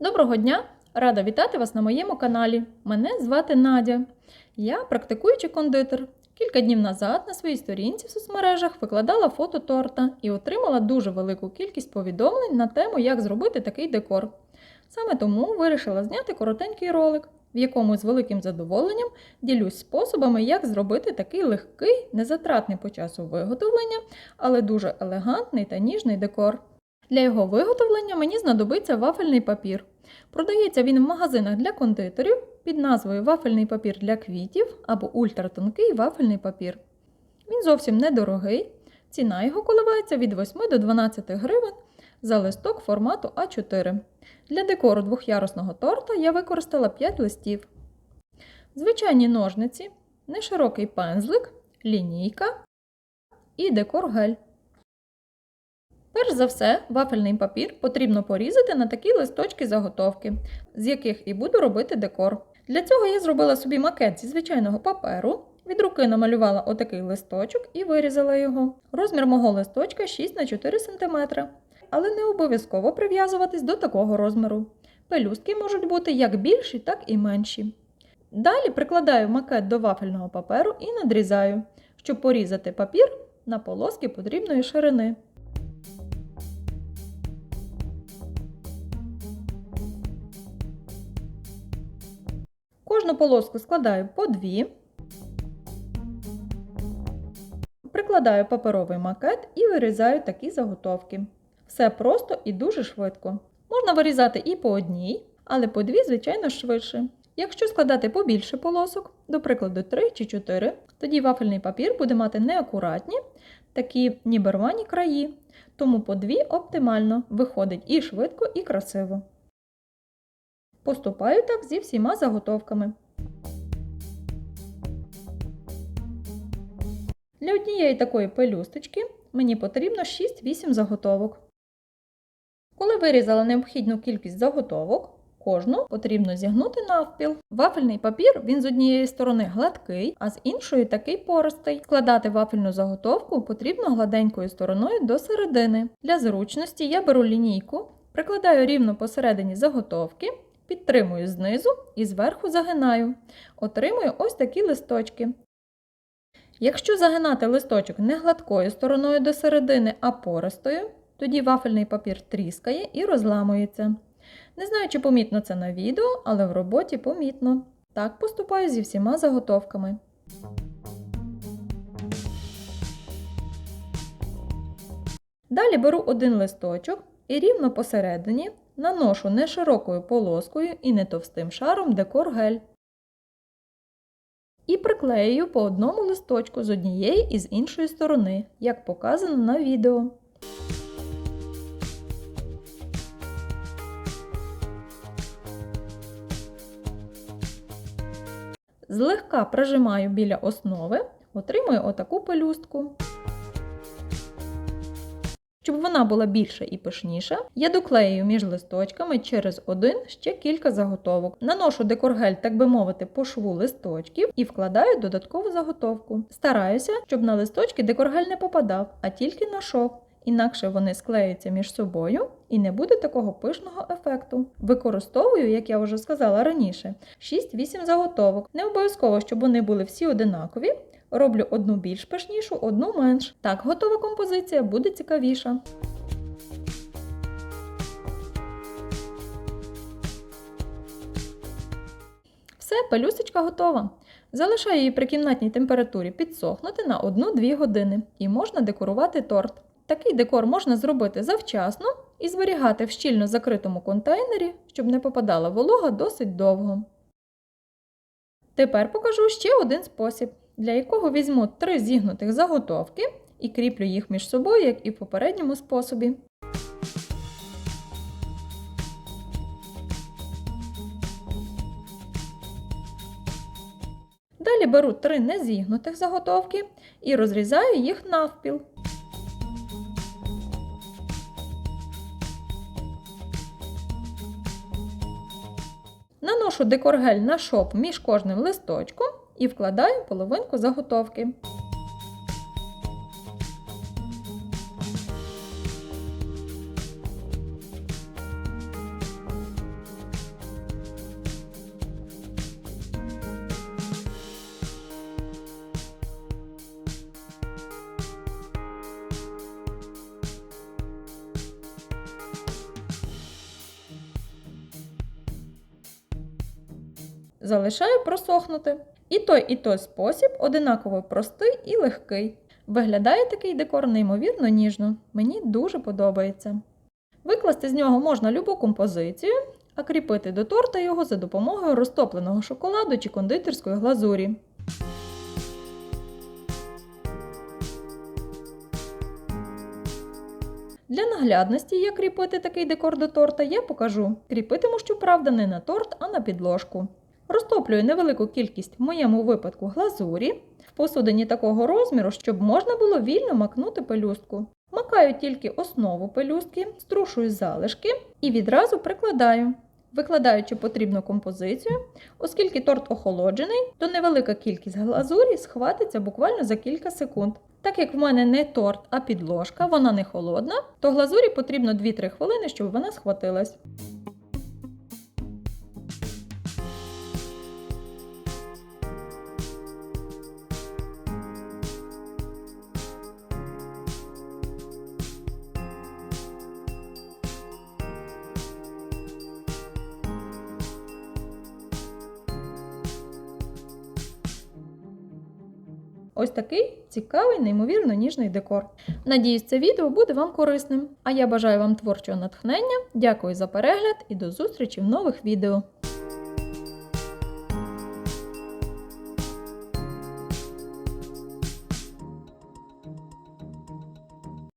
Доброго дня! Рада вітати вас на моєму каналі. Мене звати Надя. Я практикуючий кондитер. Кілька днів назад на своїй сторінці в соцмережах викладала фото торта і отримала дуже велику кількість повідомлень на тему, як зробити такий декор. Саме тому вирішила зняти коротенький ролик, в якому з великим задоволенням ділюсь способами, як зробити такий легкий, незатратний по часу виготовлення, але дуже елегантний та ніжний декор. Для його виготовлення мені знадобиться вафельний папір. Продається він в магазинах для кондитерів під назвою Вафельний папір для квітів або ультратонкий вафельний папір. Він зовсім недорогий. Ціна його коливається від 8 до 12 гривень за листок формату А4. Для декору двохярусного торта я використала 5 листів. Звичайні ножниці, неширокий пензлик, лінійка і декор гель. Перш за все, вафельний папір потрібно порізати на такі листочки заготовки, з яких і буду робити декор. Для цього я зробила собі макет зі звичайного паперу, від руки намалювала отакий листочок і вирізала його. Розмір мого листочка 6 на 4 см, але не обов'язково прив'язуватись до такого розміру. Пелюстки можуть бути як більші, так і менші. Далі прикладаю макет до вафельного паперу і надрізаю, щоб порізати папір на полоски потрібної ширини. Кожну полоску складаю по дві. Прикладаю паперовий макет і вирізаю такі заготовки. Все просто і дуже швидко. Можна вирізати і по одній, але по дві, звичайно, швидше. Якщо складати побільше полосок, до прикладу 3 чи 4, тоді вафельний папір буде мати неакуратні, такі ніби рвані краї, тому по дві оптимально виходить і швидко, і красиво. Поступаю так зі всіма заготовками. Для однієї такої пелюсточки мені потрібно 6-8 заготовок. Коли вирізала необхідну кількість заготовок, кожну потрібно зігнути навпіл. Вафельний папір він з однієї сторони гладкий, а з іншої такий пористий. Складати вафельну заготовку потрібно гладенькою стороною до середини. Для зручності я беру лінійку, прикладаю рівно посередині заготовки підтримую знизу і зверху загинаю. Отримую ось такі листочки. Якщо загинати листочок не гладкою стороною до середини, а пористою, тоді вафельний папір тріскає і розламується. Не знаю, чи помітно це на відео, але в роботі помітно. Так поступаю зі всіма заготовками. Далі беру один листочок і рівно посередині наношу не широкою полоскою і не товстим шаром декор гель. І приклеюю по одному листочку з однієї і з іншої сторони, як показано на відео. Злегка прижимаю біля основи, отримую отаку пелюстку. Щоб вона була більша і пишніша, я доклею між листочками через один ще кілька заготовок. Наношу декоргель, так би мовити, по шву листочків і вкладаю додаткову заготовку. Стараюся, щоб на листочки декоргель не попадав, а тільки на шов. Інакше вони склеються між собою і не буде такого пишного ефекту. Використовую, як я вже сказала раніше, 6-8 заготовок. Не обов'язково, щоб вони були всі одинакові. Роблю одну більш пишнішу, одну менш. Так готова композиція буде цікавіша. Все, пелюсточка готова. Залишаю її при кімнатній температурі підсохнути на 1-2 години і можна декорувати торт. Такий декор можна зробити завчасно і зберігати в щільно закритому контейнері, щоб не попадала волога досить довго. Тепер покажу ще один спосіб, для якого візьму три зігнутих заготовки і кріплю їх між собою, як і в попередньому способі. Далі беру три незігнутих заготовки і розрізаю їх навпіл. Наношу декоргель на шоп між кожним листочком і вкладаю половинку заготовки. Залишаю просохнути. І той, і той спосіб одинаково простий і легкий. Виглядає такий декор неймовірно ніжно. Мені дуже подобається. Викласти з нього можна любу композицію, а кріпити до торта його за допомогою розтопленого шоколаду чи кондитерської глазурі. Для наглядності, як кріпити такий декор до торта, я покажу. Кріпитиму, щоправда, не на торт, а на підложку. Розтоплюю невелику кількість в моєму випадку глазурі в посудині такого розміру, щоб можна було вільно макнути пелюстку. Макаю тільки основу пелюстки, струшую залишки і відразу прикладаю. Викладаючи потрібну композицію, оскільки торт охолоджений, то невелика кількість глазурі схватиться буквально за кілька секунд. Так як в мене не торт, а підложка, вона не холодна, то глазурі потрібно 2-3 хвилини, щоб вона схватилась. Ось такий цікавий, неймовірно ніжний декор. Надіюсь, це відео буде вам корисним. А я бажаю вам творчого натхнення. Дякую за перегляд і до зустрічі в нових відео.